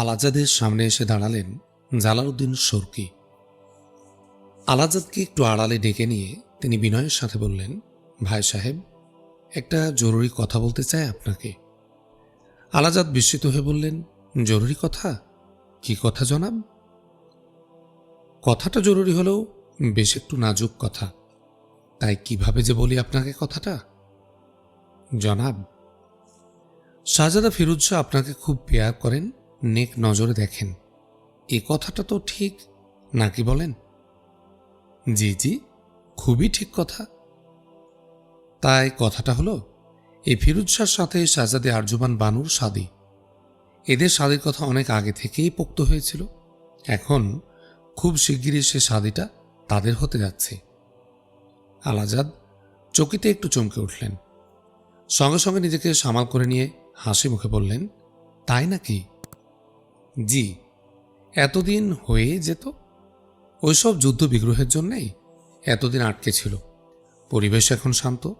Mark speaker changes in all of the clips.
Speaker 1: আলাজাদের সামনে এসে দাঁড়ালেন জালালউদ্দিন সরকি। আলাজাদকে একটু আড়ালে ডেকে নিয়ে তিনি বিনয়ের সাথে বললেন, ভাই সাহেব, একটা জরুরি কথা বলতে চাই আপনাকে। আলাজাদ বিস্মিত হয়ে বললেন, জরুরি কথা? কি কথা, জনাব? কথাটা জরুরি হলেও বেশ একটু নাজুক কথা। তাই কীভাবে যে বলি আপনাকে কথাটা? জনাব, শাহজাদা ফিরুজ শাহ আপনাকে খুব পেয়ার করেন নেক নজরে দেখেন। এ কথাটা তো ঠিক নাকি বলেন? জি জি, খুবই ঠিক কথা। তাই কথাটা হলো এই ফিরুজ শাহর সাথে শাহজাদে আরজুবান বানুর সাদি এদের স্বাদের কথা অনেক আগে থেকেই পোক্ত হয়েছিল। এখন খুব শিগগিরই সে স্বাদিটা তাদের হতে যাচ্ছে। আলাজাদ চকিতে একটু চমকে উঠলেন। সঙ্গে সঙ্গে নিজেকে সামাল করে নিয়ে হাসি মুখে বললেন, তাই নাকি? জি, এতদিন হয়ে যেত। ওইসব যুদ্ধ বিগ্রহের জন্যেই এতদিন আটকে ছিল। পরিবেশ এখন শান্ত,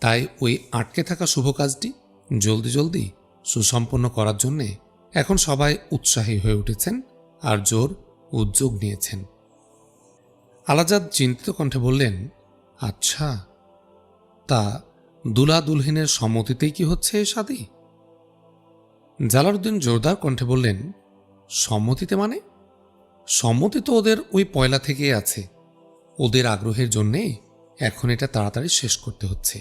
Speaker 1: তাই ওই আটকে থাকা শুভ কাজটি জলদি জলদি সুসম্পন্ন করার জন্যে এখন সবাই উৎসাহী হয়ে উঠেছেন আর জোর উদ্যোগ নিয়েছেন। আলাজাদ চিন্তিত কণ্ঠে বললেন আচ্ছা তা দুলা দুলহিনের সম্মতিতেই কি হচ্ছে এ শাদি জালালউদ্দিন জোরদার কণ্ঠে বললেন সম্মতিতে মানে? সম্মতি তো ওদের ওই পয়লা থেকেই আছে। ওদের আগ্রহের জন্যে এখন এটা তাড়াতাড়ি শেষ করতে হচ্ছে।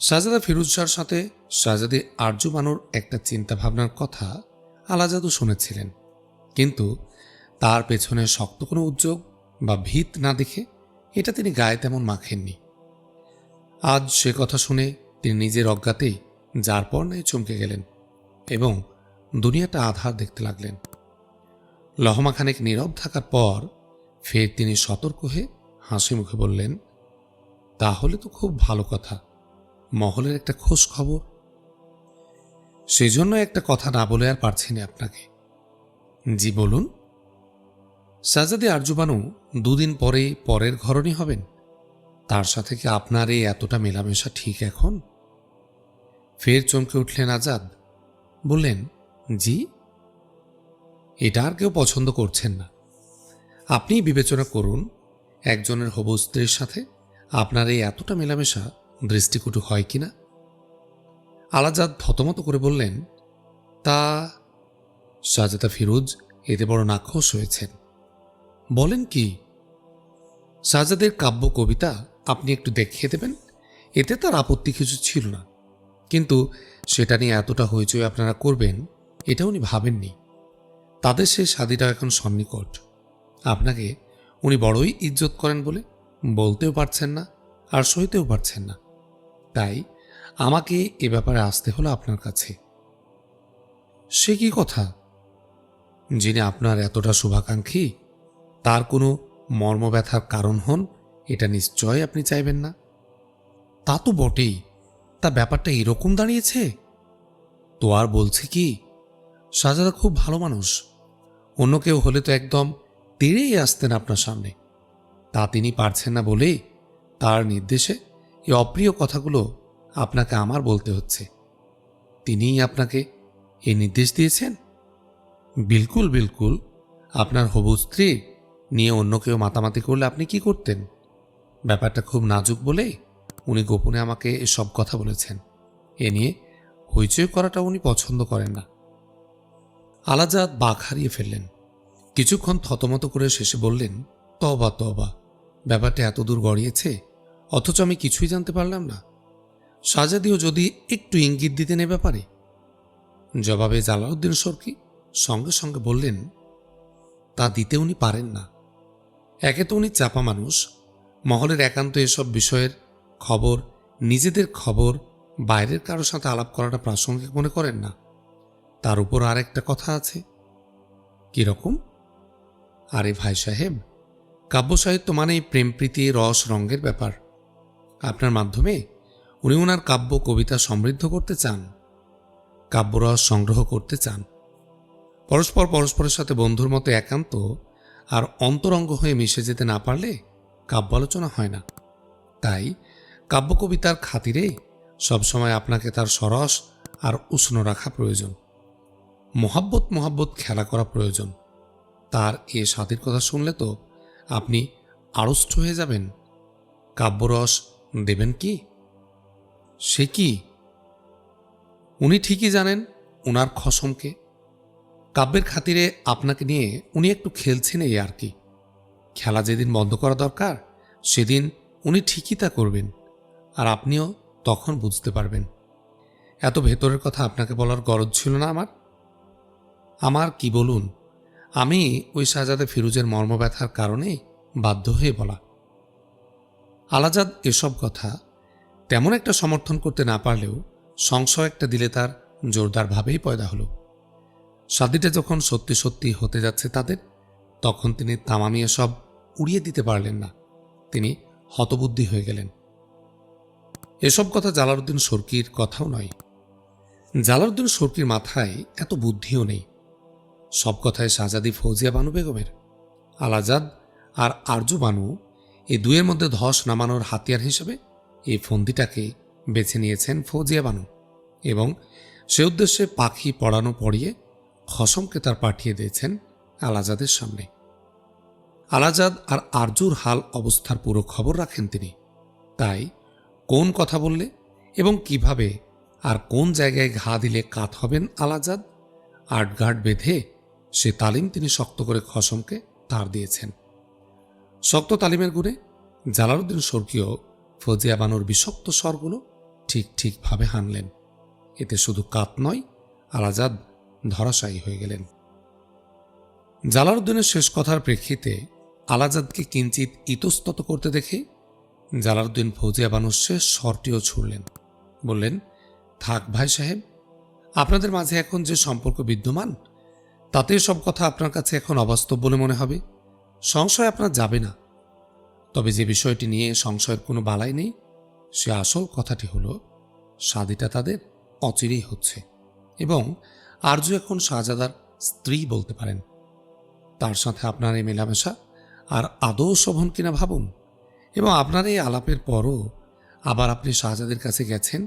Speaker 1: শাহজাদা ফিরুজ শাহর সাথে শাহজাদি আরজু বানুর একটা চিন্তা ভাবনার কথা আলাজাদু শুনেছিলেন। কিন্তু তার পেছনে শক্ত কোনো উদ্যোগ বা ভিত না দেখে এটা তিনি গায়ে তেমন মাখেননি। আজ সে কথা শুনে তিনি নিজের অজ্ঞাতেই যার পর নাই চমকে গেলেন এবং দুনিয়াটা আধার দেখতে লাগলেন। লহমাখানেক নীরব থাকার পর ফের তিনি সতর্ক হয়ে হাসি মুখে বললেন, তাহলে তো খুব ভালো কথা। মহলের একটা খোঁজ খবর। সেজন্য একটা কথা না বলে আর পারছি না আপনাকে। জি, বলুন। সাজাদি আরজুবানু দুদিন পরে পরের ঘরণী হবেন। তার সাথে কি আপনার এই এতটা মেলামেশা ঠিক এখন? ফের চমকে উঠলেন আজাদ। বললেন জি? এটা আর কেউ পছন্দ করছেন না। আপনি বিবেচনা করুন, একজনের হবু স্ত্রীর সাথে আপনার এই এতটা মেলামেশা দৃষ্টিকটু হয় কিনা আলাজাদ থতমত করে বললেন, তা সাজেদা ফিরোজ এতে বড় নাক্ষস হয়েছেন। বলেন কি, সাজাদের কাব্য কবিতা আপনি একটু দেখিয়ে দেবেন, এতে তার আপত্তি কিছু ছিল না। কিন্তু সেটা নিয়ে এতটা হইচই আপনারা করবেন এটা উনি ভাবেননি। তাদের সেই স্বাদীটা এখন সন্নিকট। আপনাকে উনি বড়ই ইজ্জত করেন বলে বলতেও পারছেন না আর সইতেও পারছেন না। তাই আমাকে এ ব্যাপারে আসতে হলো আপনার কাছে। সে কি কথা? যিনি আপনার এতটা শুভাকাঙ্ক্ষী, তার কোনো মর্মব্যথার কারণ হন, এটা নিশ্চয় আপনি চাইবেন না? তা তো বটেই। তা ব্যাপারটা এরকম দাঁড়িয়েছে? তো আর বলছে কি সাজাদা খুব ভালো মানুষ। অন্য কেউ হলে তো একদম তেড়েই আসতেন আপনার সামনে। তা তিনি পারছেন না বলেই তার নির্দেশে এই অপ্রিয় কথাগুলো আপনাকে আমার বলতে হচ্ছে। তিনিই আপনাকে এই নির্দেশ দিয়েছেন? বিলকুল বিলকুল। আপনার হবু স্ত্রী নিয়ে অন্য কেউ মাতামাতি করলে আপনি কি করতেন? ব্যাপারটা খুব নাজুক বলে উনি গোপনে আমাকে এসব কথা বলেছেন। এ নিয়ে হইচই করাটা উনি পছন্দ করেন না। আলাজাদ বাঘ হারিয়ে ফেললেন। কিছুক্ষণ থতমত করে শেষে বললেন তবা তবা ব্যাপারটা এত দূর গড়িয়েছে, অথচ আমি কিছুই জানতে পারলাম না। সাজাদিও যদি একটু ইঙ্গিত দিতেন এ ব্যাপারে? জবাবে জালাউদ্দিন সরকি সঙ্গে সঙ্গে বললেন, তা দিতে উনি পারেন না। একে তো উনি চাপা মানুষ। মহলের একান্ত এসব বিষয়ের খবর, নিজেদের খবর, বাইরের কারোর সাথে আলাপ করাটা প্রাসঙ্গিক মনে করেন না। তার উপর আরেকটা কথা আছে। কীরকম? আরে ভাই সাহেব, কাব্য সাহিত্য মানেই প্রেম, প্রীতি, রস রঙ্গের ব্যাপার। আপনার মাধ্যমে উনি ওনার কাব্য, কবিতা সমৃদ্ধ করতে চান কাব্যরস সংগ্রহ করতে চান। পরস্পর পরস্পরের সাথে বন্ধুর মতো একান্ত আর অন্তরঙ্গ হয়ে মিশে যেতে না পারলে কাব্য আলোচনা হয় না। তাই কাব্য, কবিতার খাতিরে সবসময় আপনাকে তার সরস আর উষ্ণ রাখা প্রয়োজন। মোহাব্বত মোহাব্বত খেলা করা প্রয়োজন। তার এ স্বাদের কথা শুনলে তো আপনি আড়ষ্ট হয়ে যাবেন। কাব্যরস দেবেন কি? সে কি? উনি ঠিকই জানেন উনার খসমকে। কাব্যের খাতিরে আপনাকে নিয়ে উনি একটু খেলছেন এই আর কি। খেলা যেদিন বন্ধ করা দরকার, সেদিন উনি ঠিকই তা করবেন। আর আপনিও তখন বুঝতে পারবেন। এত ভেতরের কথা আপনাকে বলার গরজ ছিল না আমার? আমার কি বলুন? আমি ওই শাহজাদে ফিরুজের মর্মব্যথার কারণে বাধ্য হয়ে বলা। আলাজাদ এসব কথা তেমন একটা সমর্থন করতে না পারলেও সংশয় একটা দিলে তার জোরদারভাবেই পয়দা হলো। শাদিটা যখন সত্যি সত্যি হতে যাচ্ছে তাদের, তখন তিনি তামামি সব উড়িয়ে দিতে পারলেন না। তিনি হতবুদ্ধি হয়ে গেলেন। এসব কথা জালালউদ্দিন সরকির কথাও নয়। জালালউদ্দিন সরকির মাথায় এত বুদ্ধিও নেই। সব কথায় শাহজাদি ফৌজিয়া বানু বেগমের। আলাজাদ আর আরজু বানু এই দুয়ের মধ্যে ধস নামানোর হাতিয়ার হিসেবে এই ফন্দিটাকে বেছে নিয়েছেন ফৌজিয়া বানু এবং সে উদ্দেশ্যে পাখি পড়ানো পড়িয়ে খসমকে তার পাঠিয়ে দিয়েছেন আলাজাদের সামনে। আলাজাদ আর আরজুর হাল অবস্থার পুরো খবর রাখেন তিনি। তাই কোন কথা বললে এবং কীভাবে আর কোন জায়গায় ঘা দিলে কাত হবেন আলাজাদ? আটগার্ড বেঁধে সে তালিম তিনি শক্ত করে খসমকে তার দিয়েছেন। শক্ত তালিমের গুণে জালালউদ্দিন স্বর্গীয় ফজিয়া বানুর বিষক্ত স্বরগুলো ঠিক ঠিকভাবে হানলেন। এতে শুধু কাত নয়, আলাজাদ ধরাশায়ী হয়ে গেলেন। জালালউদ্দিনের শেষ কথার প্রেক্ষিতে আলাজাদকে কিঞ্চিত ইতস্তত করতে দেখে জালালউদ্দিন ফৌজিয়া বানুর শেষ স্বরটিও ছুড়লেন। বললেন, থাক ভাই সাহেব, আপনাদের মাঝে এখন যে সম্পর্ক বিদ্যমান তাতে সব কথা আপনার কাছে এখন অবাস্তব বলে মনে হবে। সংশয় আপনার যাবে না। তবে যে বিষয়টি নিয়ে সংশয়ের কোনো বালাই নেই, সে আসল কথাটি হলো, সাদিটা তাদের অচিরেই হচ্ছে এবং আর্য এখন শাহজাদার স্ত্রী বলতে পারেন। তার সাথে আপনার এই মেলামেশা আর আদৌ শোভন কিনা ভাবুন এবং আপনার এই আলাপের পরও আবার আপনি শাহজাদের কাছে গেছেন,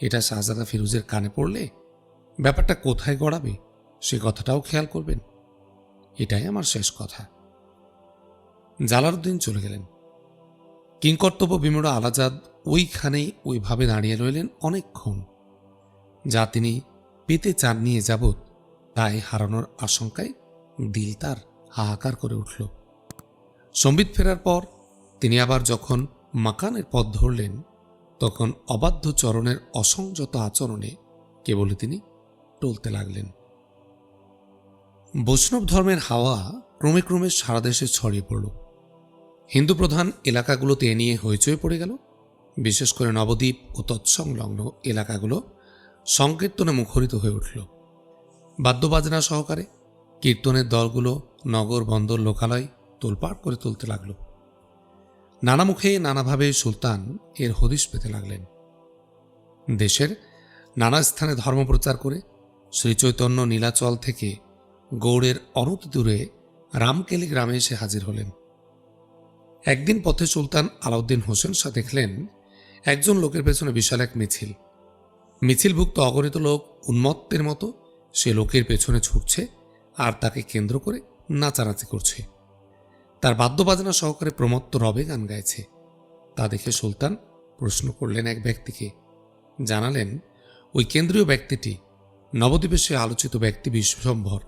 Speaker 1: এটা শাহজাদা ফিরোজের কানে পড়লে ব্যাপারটা কোথায় গড়াবে? সে কথাটাও খেয়াল করবেন। এটাই আমার শেষ কথা। জালালউদ্দিন চলে গেলেন। কিংকর্তব্য বিমূঢ় আলাজাদ ওইখানেই ওইভাবে দাঁড়িয়ে রইলেন অনেকক্ষণ। যা তিনি পেতে চান নিয়ে যাবৎ তাই হারানোর আশঙ্কায় দিল তার হাহাকার করে উঠল। সম্বিত ফেরার পর তিনি আবার যখন মাকানের পথ ধরলেন, তখন অবাধ্য চরণের অসংযত আচরণে কেবল তিনি টলতে লাগলেন। বৈষ্ণব ধর্মের হাওয়া ক্রমে ক্রমে সারা দেশে ছড়িয়ে পড়ল। হিন্দু প্রধান এলাকাগুলোতে এ নিয়ে হইচই পড়ে গেল। বিশেষ করে নবদ্বীপ ও তৎসংলগ্ন এলাকাগুলো সংকীর্তনে মুখরিত হয়ে উঠল। বাদ্যবাজনা সহকারে কীর্তনের দলগুলো নগর বন্দর লোকালয় তোলপাড় করে তুলতে লাগল। নানা মুখে নানাভাবে সুলতান এর হদিশ পেতে লাগলেন। দেশের নানা স্থানে ধর্মপ্রচার করে শ্রীচৈতন্য নীলাচল থেকে গৌড়ের অনতি দূরে রামকেলি গ্রামে এসে হাজির হলেন। একদিন পথে সুলতান আলাউদ্দিন হোসেন শাহ দেখলেন একজন লোকের পেছনে বিশাল এক মিছিল। মিছিলভুক্ত অগণিত লোক উন্মত্তের মতো সে লোকের পেছনে ছুটছে আর তাকে কেন্দ্র করে নাচানাচি করছে। তার বাদ্যবাজনা সহকারে প্রমত্ত রবে গান গাইছে। তা দেখে সুলতান প্রশ্ন করলেন এক ব্যক্তিকে। জানালেন, ওই কেন্দ্রীয় ব্যক্তিটি নবদ্বীপে সে আলোচিত ব্যক্তি বিশ্বম্ভর।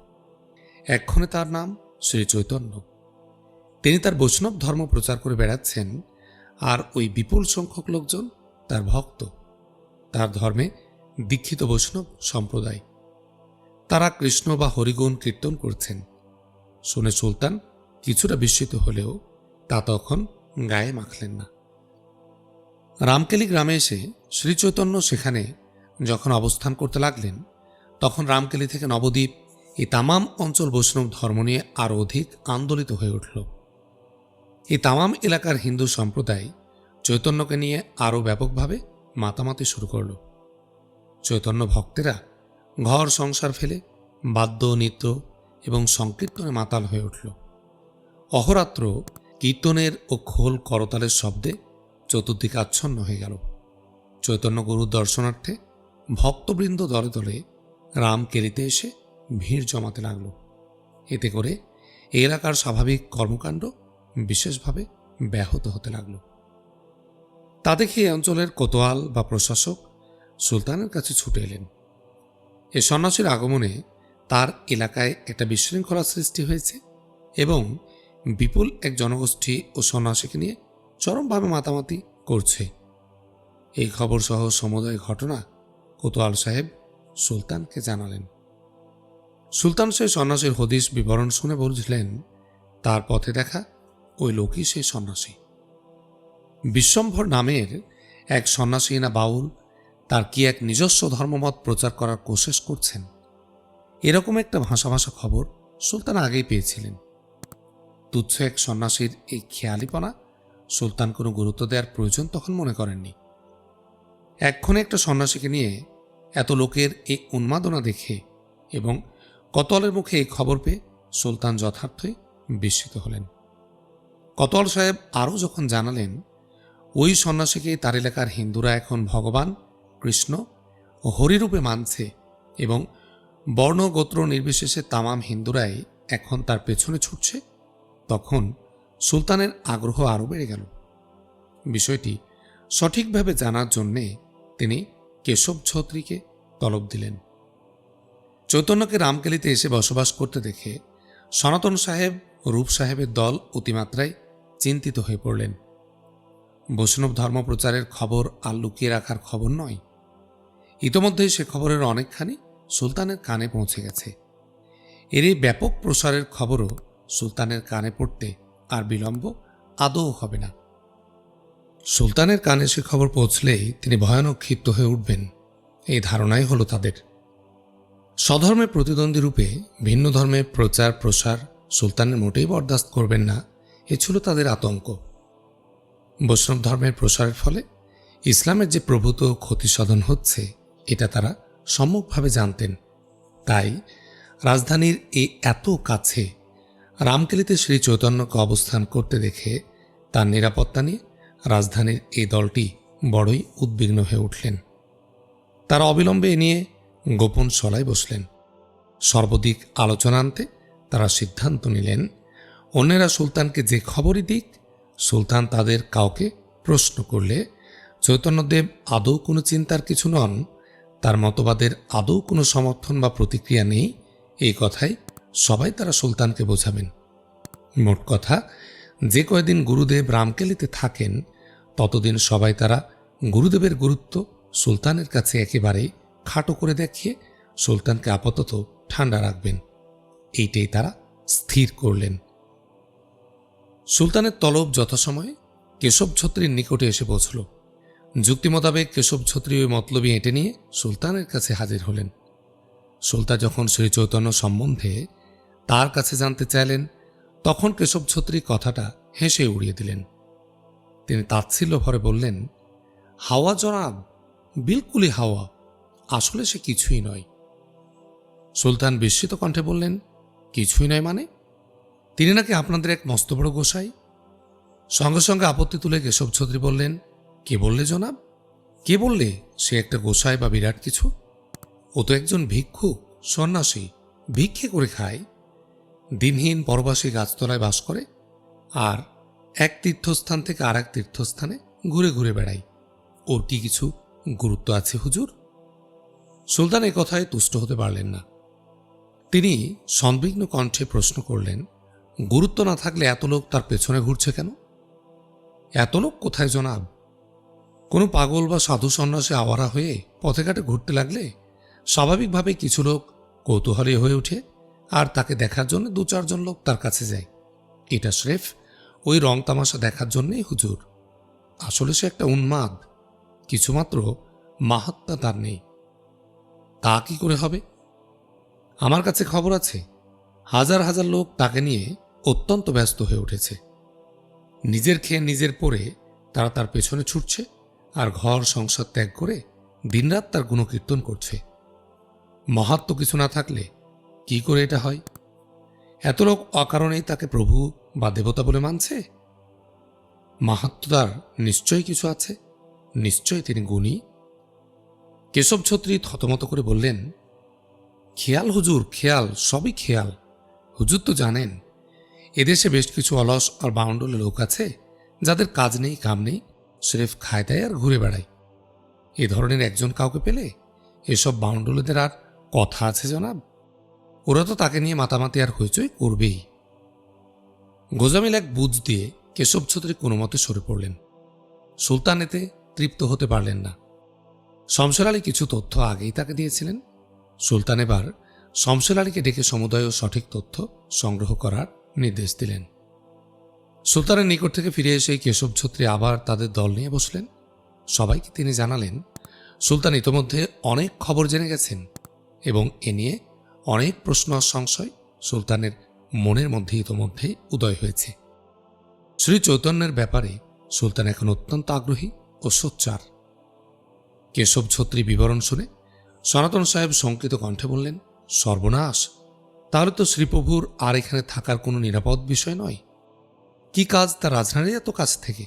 Speaker 1: এক্ষণে তার নাম শ্রী চৈতন্য। তিনি তার বৈষ্ণব ধর্ম প্রচার করে বেড়াচ্ছেন আর ওই বিপুল সংখ্যক লোকজন তার ভক্ত। তার ধর্মে দীক্ষিত বৈষ্ণব সম্প্রদায়। তারা কৃষ্ণ বা হরিগুণ কীর্তন করছেন। শুনে সুলতান, কিছুটা বিস্মিত হলেও তা তখন গায়ে মাখলেন না। রামকেলি গ্রামে এসে শ্রীচৈতন্য সেখানে যখন অবস্থান করতে লাগলেন, তখন রামকেলি থেকে নবদ্বীপ এই তামাম অঞ্চল বৈষ্ণব ধর্ম নিয়ে আরও অধিক আন্দোলিত হয়ে উঠল। এই তামাম এলাকার হিন্দু সম্প্রদায় চৈতন্যকে নিয়ে আরও ব্যাপকভাবে মাতামাতি শুরু করল। চৈতন্য ভক্তেরা ঘর সংসার ফেলে বাদ্য, নৃত্য এবং সংকীর্তনে মাতাল হয়ে উঠল। অহরাত্র কীর্তনের ও খোল করতালের শব্দে চতুর্দিকে আচ্ছন্ন হয়ে গেল। চৈতন্য গুরুর দর্শনার্থে ভক্তবৃন্দ দলে দলে রাম রামকেলিতে এসে ভিড় জমাতে লাগল। এতে করে এলাকার স্বাভাবিক কর্মকাণ্ড বিশেষভাবে ব্যাহত হতে লাগল। তা দেখে অঞ্চলের কোতোয়াল বা প্রশাসক সুলতানের কাছে ছুটে এলেন। এ সন্ন্যাসীর আগমনে তার এলাকায় একটা বিশৃঙ্খলা সৃষ্টি হয়েছে এবং বিপুল এক জনগোষ্ঠী ও সন্ন্যাসীকে নিয়ে চরমভাবে মাতামাতি করছে। এই খবর সহ সমুদয় ঘটনা কোতোয়াল সাহেব সুলতানকে জানালেন। সুলতান সেই সন্ন্যাসীর হদিশ বিবরণ শুনে বলছিলেন তার পথে দেখা ওই লোকই সেই সন্ন্যাসী। বিশ্বম্ভর নামের এক সন্ন্যাসী না বাউল, তার কি এক নিজস্ব ধর্মমত প্রচার করার কোশেষ করছেন? এরকম একটা ভাষা ভাষা খবর সুলতান আগেই পেয়েছিলেন। তুচ্ছ এক সন্ন্যাসীর এই খেয়ালিপনা সুলতান কোনো গুরুত্ব দেওয়ার প্রয়োজন তখন মনে করেননি। এক্ষণে একটা সন্ন্যাসীকে নিয়ে এত লোকের এই উন্মাদনা দেখে এবং কতলের মুখে এই খবর পেয়ে সুলতান যথার্থই বিস্মিত হলেন। কতল সাহেব আরও যখন জানালেন, ওই সন্ন্যাসীকে তার এলাকার হিন্দুরা এখন ভগবান, কৃষ্ণ ও হরিরূপে মানছে এবং বর্ণ গোত্র নির্বিশেষে তামাম হিন্দুরাই এখন তার পেছনে ছুটছে, তখন সুলতানের আগ্রহ আরও বেড়ে গেল। বিষয়টি সঠিকভাবে জানার জন্যে তিনি কেশব ছত্রীকে তলব দিলেন। চৈতন্যকে রামকেলিতে এসে বসবাস করতে দেখে সনাতন সাহেব রূপ সাহেবের দল অতিমাত্রায় চিন্তিত হয়ে পড়লেন। বৈষ্ণব ধর্ম প্রচারের খবর আর লুকিয়ে রাখার খবর নয়। ইতোমধ্যেই সে খবরের অনেকখানি সুলতানের কানে পৌঁছে গেছে। এর এই ব্যাপক প্রসারের খবরও সুলতানের কানে পড়তে আর বিলম্ব আদৌ হবে না। সুলতানের কানে সে খবর পৌঁছলেই তিনি ভয়ানক ক্ষিপ্ত হয়ে উঠবেন। এই ধারণাই হলো তাদের। স্বধর্মের প্রতিদ্বন্দ্বী রূপে ভিন্ন ধর্মের প্রচার, প্রসার সুলতানের মোটেই বরদাস্ত করবেন না। এ ছিল তাদের আতঙ্ক। বৈষ্ণব ধর্মের প্রসারের ফলে ইসলামের যে প্রভূত ক্ষতিসাধন হচ্ছে, এটা তারা সম্মুখভাবে জানতেন। তাই রাজধানীর এ এত কাছে রামকেলিতে শ্রী চৈতন্যকে অবস্থান করতে দেখে তার নিরাপত্তা নিয়ে রাজধানীর এই দলটি বড়ই উদ্বিগ্ন হয়ে উঠলেন। তারা অবিলম্বে এ নিয়ে গোপন সলায় বসলেন। সর্বদিক আলোচনা আনতে তারা সিদ্ধান্ত নিলেন, অন্যেরা সুলতানকে যে খবরই দিক, সুলতান তাদের কাউকে প্রশ্ন করলে, চৈতন্যদেব আদৌ কোনো চিন্তার কিছু নন, তার মতবাদের আদৌ কোনো সমর্থন বা প্রতিক্রিয়া নেই, এই কথাই সবাই তারা সুলতানকে বোঝাবেন। মোট কথা, যে কয়দিন গুরুদেব রামকেলিতে থাকেন, ততদিন সবাই তারা গুরুদেবের গুরুত্ব সুলতানের কাছে একেবারেই খাটো করে দেখিয়ে সুলতানকে আপাতত ঠান্ডা রাখবেন। এইটাই তারা স্থির করলেন। সুলতানের তলব যথাসময়ে কেশব ছত্রীর নিকটে এসে পৌঁছল। যুক্তি মোতাবেক কেশব ছত্রী ওই মতলবী এঁটে নিয়ে সুলতানের কাছে হাজির হলেন। সুলতান যখন শ্রী চৈতন্য সম্বন্ধে তার কাছে জানতে চাইলেন, তখন কেশব ছত্রী কথাটা হেসে উড়িয়ে দিলেন। তিনি তাচ্ছিল্য ভরে বললেন, হাওয়া জনাব, বিলকুলই হাওয়া। আসলে সে কিছুই নয়। সুলতান বিস্মিত কণ্ঠে বললেন, কিছুই নয় মানে? তিনি নাকি আপনাদের এক মস্ত বড় গোসাই? সঙ্গে সঙ্গে আপত্তি তুলে কেশব ছত্রী বললেন, কে বললে জনাব? কে বললে সে একটা গোসাই বা বিরাট কিছু? ও তো একজন ভিক্ষুক, সন্ন্যাসী, ভিক্ষে করে খায়। দিনহীন পরবাসী গাছতলায় বাস করে, আর এক তীর্থস্থান থেকে আর এক তীর্থস্থানে ঘুরে ঘুরে বেড়ায়। ওর কি কিছু গুরুত্ব আছে হুজুর? সুলতান এ কথায় তুষ্ট হতে পারলেন না। তিনি সন্দিগ্ন কণ্ঠে প্রশ্ন করলেন, গুরুত্ব না থাকলে এত লোক তার পেছনে ঘুরছে কেন? এত লোক কোথায় জনাব? কোনো পাগল বা সাধু সন্ন্যাসী আওয়ারা হয়ে পথে ঘাটে ঘুরতে লাগলে স্বাভাবিকভাবে কিছু লোক কৌতূহলী হয়ে ওঠে আর তাকে দেখার জন্য দু চারজন লোক তার কাছে যায়। এটা স্রেফ ওই রং তামাশা দেখার জন্যই হুজুর। আসলে সে একটা উন্মাদ, কিছুমাত্র মাহাত্মা তার নেই। তা কি করে হবে? আমার কাছে খবর আছে, হাজার হাজার লোক তাকে নিয়ে অত্যন্ত ব্যস্ত হয়ে উঠেছে। নিজের খেয়ে নিজের পরে তারা তার পেছনে ছুটছে আর ঘর সংসার ত্যাগ করে দিনরাত তার গুণকীর্তন করছে। মহাত্ম কিছু না থাকলে কি করে এটা হয়? এত লোক অকারণেই তাকে প্রভু বা দেবতা বলে মানছে? মাহাত্ম তার নিশ্চয়ই কিছু আছে। নিশ্চয়ই তিনি গুণী কেশব ছত্রী থতমত করে বললেন, খেয়াল হুজুর, খেয়াল, সবই খেয়াল। হুজুর তো জানেন, এদেশে বেশ কিছু অলস আর বাউন্ডলে লোক আছে, যাদের কাজ নেই, কাম নেই, স্রেফ খায় দেয় আর ঘুরে বেড়ায়। এ ধরনের একজন কাউকে পেলে এসব বাউন্ডুলেদের আর কথা আছে জনাব। ওরা তো তাকে নিয়ে মাতামাতি আর হইচই করবেই। গোজামিল এক বুঝ দিয়ে কেশব ছত্রী কোনো মতে সরে পড়লেন। সুলতান এতে তৃপ্ত হতে পারলেন না। শমশের আলী কিছু তথ্য আগেই তাকে দিয়েছিলেন। সুলতান এবার শমশের আলীকে ডেকে সমুদয় ও সঠিক তথ্য সংগ্রহ করার নির্দেশ দিলেন। সুলতানের নিকট থেকে ফিরে এসে কেশব ছত্রী আবার তাদের দল নিয়ে বসলেন। সবাইকে তিনি জানালেন, সুলতান ইতোমধ্যে অনেক খবর জেনে গেছেন এবং এ নিয়ে অনেক প্রশ্ন সংশয় সুলতানের মনের মধ্যে ইতোমধ্যে উদয় হয়েছে। শ্রী চৈতন্যের ব্যাপারে সুলতান এখন অত্যন্ত আগ্রহী ও সোচ্চার। কেশব ছত্রী বিবরণ শুনে সনাতন সাহেব শঙ্কিত কণ্ঠে বললেন, সর্বনাশ! তাহলে তো শ্রীপ্রভুর আর এখানে থাকার কোনো নিরাপদ বিষয় নয়। কি কাজ তা রাজধানীর এত কাছ থেকে?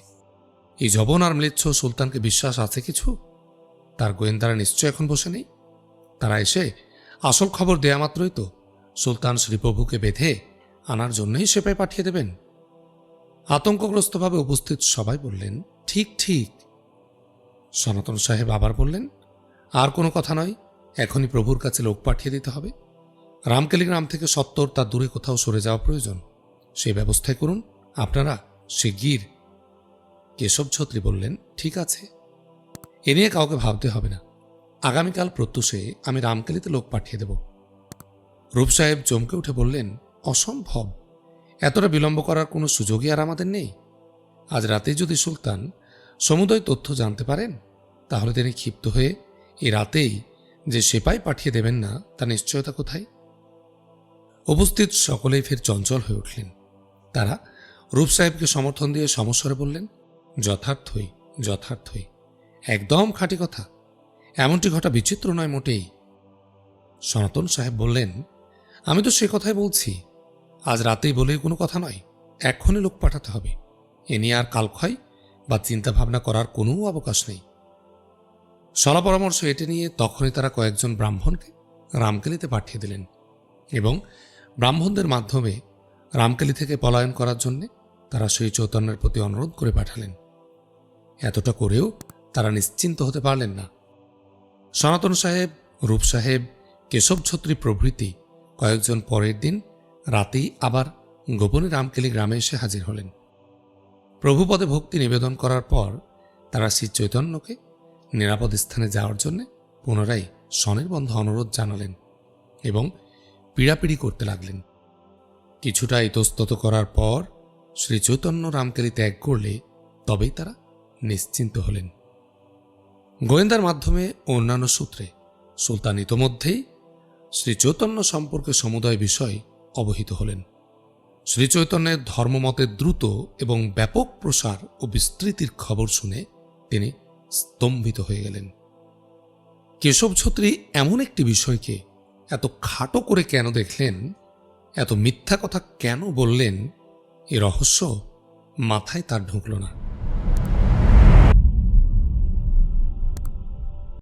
Speaker 1: এই জবন আর ম্লেচ্ছ সুলতানকে বিশ্বাস আছে কিছু? তার গোয়েন্দারা নিশ্চয় এখন বসে নেই? তারা এসে আসল খবর দেয়া মাত্রই তো। সুলতান শ্রীপ্রভুকে বেঁধে আনার জন্যই সেপাই পাঠিয়ে দেবেন। আতঙ্কগ্রস্তভাবে উপস্থিত সবাই বললেন, ঠিক ঠিক। সনাতন সাহেব আবার বললেন, আর কোনো কথা নয়, এখনই প্রভুর কাছে লোক পাঠিয়ে দিতে হবে। রামকেলি গ্রাম থেকে সত্তর, তার দূরে কোথাও সরে যাওয়া প্রয়োজন। সেই ব্যবস্থায় করুন, আপনারা শিগগির। কেশব ছত্রী বললেন, ঠিক আছে। এ নিয়ে কাউকে ভাবতে হবে না। আগামীকাল প্রত্যুষে আমি রামকেলিতে লোক পাঠিয়ে দেব। রূপ সাহেব চমকে উঠে বললেন, অসম্ভব। এতটা বিলম্ব করার কোনো সুযোগই আর আমাদের নেই। আজ রাতেই যদি সুলতান সমুদয় তথ্য জানতে পারেন, তাহলে তিনি ক্ষিপ্ত হয়ে এই রাতেই যে সেপাই পাঠিয়ে দেবেন না, তা নিশ্চয়তা কোথায়? উপস্থিত সকলেই ফের চঞ্চল হয়ে উঠলেন। তারা রূপ সাহেবকে সমর্থন দিয়ে সমস্বরে বললেন, যথার্থই যথার্থই। একদম খাঁটি কথা। এমনটি ঘটা বিচিত্র নয় মোটেই। সনাতন সাহেব বললেন, আমি তো সে কথাই বলছি। আজ রাতেই বলেই কোনো কথা নয়। এক্ষুনি লোক পাঠাতে হবে। এ নিয়ে আর কালক্ষয় বা চিন্তা ভাবনা করার কোনো অবকাশ নেই। সলা পরামর্শ এটে নিয়ে তখনই তারা কয়েকজন ব্রাহ্মণকে রামকেলিতে পাঠিয়ে দিলেন এবং ব্রাহ্মণদের মাধ্যমে রামকেলি থেকে পলায়ন করার জন্যে তারা সেই চৈতন্যের প্রতি অনুরোধ করে পাঠালেন। এতটা করেও তারা নিশ্চিন্ত হতে পারলেন না। সনাতন সাহেব, রূপ সাহেব, কেশব ছত্রী প্রভৃতি কয়েকজন পরের দিন রাতেই আবার গোপনে রামকেলি গ্রামে এসে হাজির হলেন। প্রভুপদে ভক্তি নিবেদন করার পর তারা শ্রী চৈতন্যকে নিরাপদ স্থানে যাওয়ার জন্য পুনরায় স্বনির্বন্ধ অনুরোধ জানালেন এবং পীড়াপিড়ি করতে লাগলেন। কিছুটা ইতস্তত করার পর শ্রী চৈতন্য রামকেলি ত্যাগ করলে তবেই তারা নিশ্চিন্ত হলেন। গোয়েন্দার মাধ্যমে অন্যান্য সূত্রে সুলতান ইতোমধ্যেই শ্রী চৈতন্য সম্পর্কে সমুদয় বিষয় অবহিত হলেন। শ্রী চৈতন্যের ধর্মমতের দ্রুত এবং ব্যাপক প্রসার ও বিস্তৃতির খবর শুনে তিনি স্তম্ভিত হয়ে গেলেন। কেশব ছত্রী এমন একটি বিষয়কে এত খাটো করে কেন দেখলেন? এত মিথ্যা কথা কেন বললেন? এ রহস্য মাথায় তার ঢুকল না।